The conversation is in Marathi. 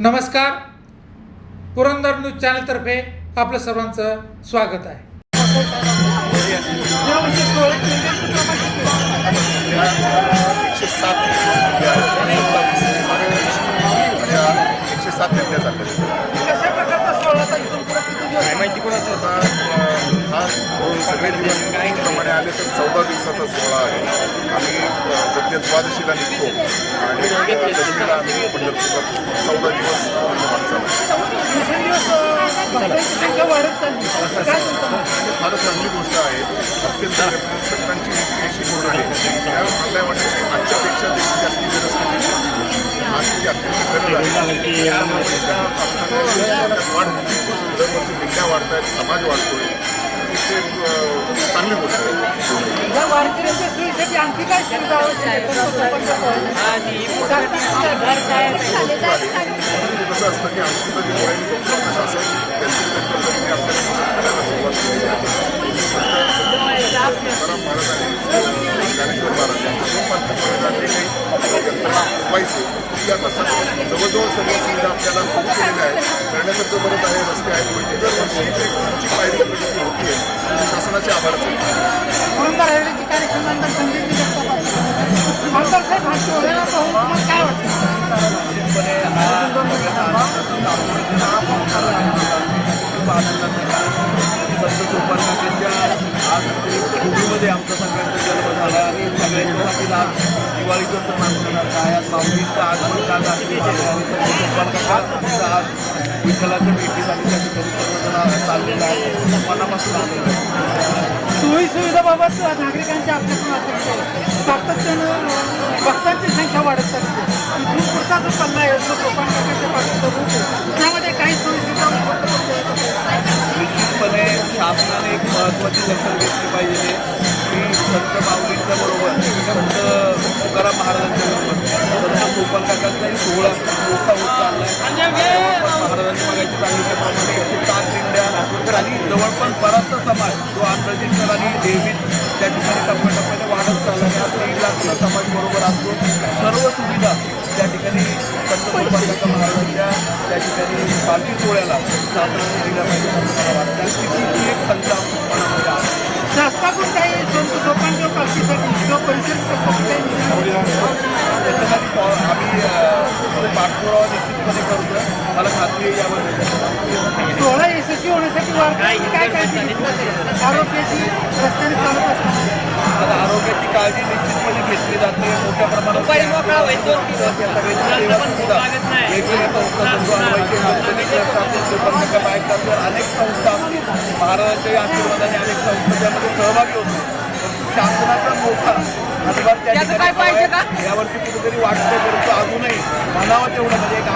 नमस्कार. पुरंदर न्यूज चॅनलतर्फे आपलं सर्वांचं स्वागत आहे. एकशे सात काय माहिती कोणाचं हा सगळे दिवस प्रमाणे आले तर चौदा दिवसाचा सोहळा आहे. आम्ही अ, प्रत्येक द्वादशीला निघतो. आणि अ, दशमीला आम्ही पंढरपूरला चौदा दिवस फारच चांगली गोष्ट आहे. अत्यंत संतांची अशी होत आहे. त्यावेळेस मला वाटतं की आजच्यापेक्षा देखील जास्ती गरज कधी आजची अत्यंत गरज आहे. त्यामुळे त्या आपल्या वाढ होती. दरवर्षी दिंड्या वाढत आहेत समाज वाढतोय. ते अ, चांगली गोष्ट आहे या वारकऱ्यांच्या सोयीसाठी आणखी काय सुविधा आवश्यक आहे? घर काय परंतु कसं असतं की आमचं जे वैयक्तिक प्रशासन त्यांची त्यांच्यासाठी आपल्याला मदत करायला सुरुवात केली आहे संत तुकाराम महाराज आणि ज्ञानेश्वर महाराज यांच्या दोन पालखी काही यंत्रणा उपायचे ती आता सगळं जवळजवळ सर्व सुविधा आपल्याला सुरू केलेल्या आहेत करण्यासारखं बरंच आहे रस्ते आहेत पण दरवर्षी एक उंची पायरी प्रगती होती आहे शासनाचे आभार. काय आज भूमीमध्ये आमचा सगळ्यांचा जन्म झाला आणि सगळ्यांच्यासाठी लाभ दिवाळीचा सण असताना आज माऊलींचा आगमन काल रात्री झालं आणि संत गोपालनाथांचा आज विठ्ठलाच्या भेटीसाठी त्या ठिकाणी चाललेला आहे मनापासून आनंद आहे. सोयी सुविधाबाबत नागरिकांच्या आपल्याकडून अपेक्षा आहे सातत्यानं भक्तांची संख्या वाढत आहे. इथून पुढचा जो पल्ला आहे पाठीचा रूट आहे त्यामध्ये काही सोयी. निश्चितपणे शासनाने एक महत्त्वाची दखल घेतली पाहिजे की संत माऊलींच्या बरोबर संत तुकाराम महाराजांच्या बरोबर संत गोपाल काकांचाही सोहळा मोठा होत चालला आहे महाराजांनी मागायची सांगितल्याप्रमाणे आणि जवळपास बराचसा समाज जो अनरजिस्टर आणि डेव्हिड त्या ठिकाणी टप्प्याटप्प्याने वाढत चालला आहे. आज दीड लाखचा समाज बरोबर असतो. सर्व सुविधा त्या ठिकाणी काका महाराजांच्या त्या ठिकाणी पालखी सोहळ्याला शासनाने दिल्या पाहिजे असं मला वाटतं. तिची एक संख्या मनामध्ये आहे. शासनाकडून काही संत सोपांच्या पालखीसाठी किंवा परिसर काही त्याच्यासाठी आम्ही पाठपुरावा निश्चितपणे करतो मला खात्री आहे यावर. काय काळजी? आरोग्याची रस्त्याने चालत असताना. आता आरोग्याची काळजी निश्चितपणे घेतली जाते. मोठ्या प्रमाणात वेगवेगळ्या संस्था संघ अनवायचे संघ बायक अनेक संस्था महाराजांच्या आशीर्वादाने अनेक संस्था त्यामध्ये सहभागी होतो शासनाचा मोठा हातभार त्या. यावरती कुठेतरी वाटतं परंतु अजूनही म्हणावं तेवढं म्हणजे एक